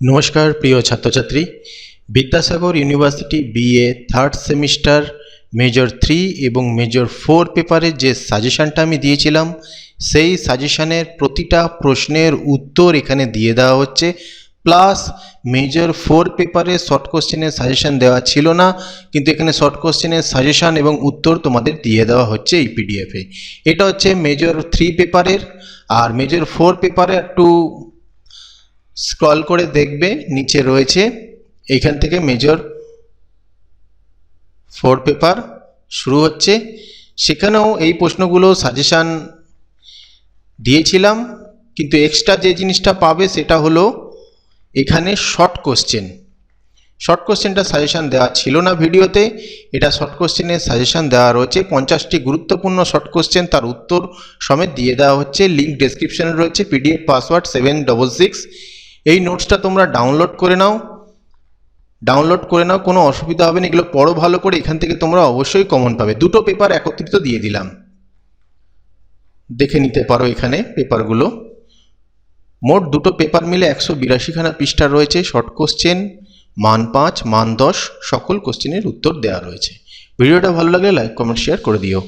নমস্কার, প্রিয় ছাত্রছাত্রী। Vidyasagar university BA third semester major three এবং মেজর ফোর পেপারের যে সাজেশানটা আমি দিয়েছিলাম, সেই সাজেশানের প্রতিটা প্রশ্নের উত্তর এখানে দিয়ে দেওয়া হচ্ছে। প্লাস মেজর ফোর পেপারে শর্ট কোশ্চেনের সাজেশান দেওয়া ছিল না, কিন্তু এখানে শর্ট কোশ্চেনের সাজেশান এবং উত্তর তোমাদের দিয়ে দেওয়া হচ্ছে এই পিডিএফে এটা হচ্ছে মেজর থ্রি পেপারের আর মেজর ফোর পেপারে একটু স্ক্রল করে দেখবে নিচে রয়েছে এইখান থেকে মেজর ফোর পেপার শুরু হচ্ছে। সেখানেও এই প্রশ্নগুলো সাজেশান দিয়েছিলাম, কিন্তু এক্সট্রা যে জিনিসটা পাবে সেটা হলো এখানে শর্ট কোশ্চেন শর্ট কোশ্চেনটা সাজেশান দেওয়া ছিল না ভিডিওতে, এটা শর্ট কোশ্চেনের সাজেশান দেওয়া রয়েছে। পঞ্চাশটি গুরুত্বপূর্ণ শর্ট কোশ্চেন তার উত্তর সমেত দিয়ে দেওয়া হচ্ছে। লিঙ্ক ডেসক্রিপশনে রয়েছে PDF password seven double six এই নোটসটা তোমরা ডাউনলোড করে নাও। ডাউনলোড করে নাও, কোনো অসুবিধা হবে না, এগুলো পড়ো ভালো করে, এখান থেকে তোমরা অবশ্যই কমন পাবে। দুটো পেপার একত্রিত দিয়ে দিলাম। দেখে নিতে পারো এখানে পেপারগুলো মোট দুটো পেপার মিলে একশো বিরাশিখানা পৃষ্ঠা রয়েছে শর্ট কোশ্চেন মান পাঁচ, মান দশ, সকল কোশ্চেনের উত্তর দেওয়া রয়েছে। ভিডিওটা ভালো লাগলে লাইক কমেন্ট শেয়ার করে দিও।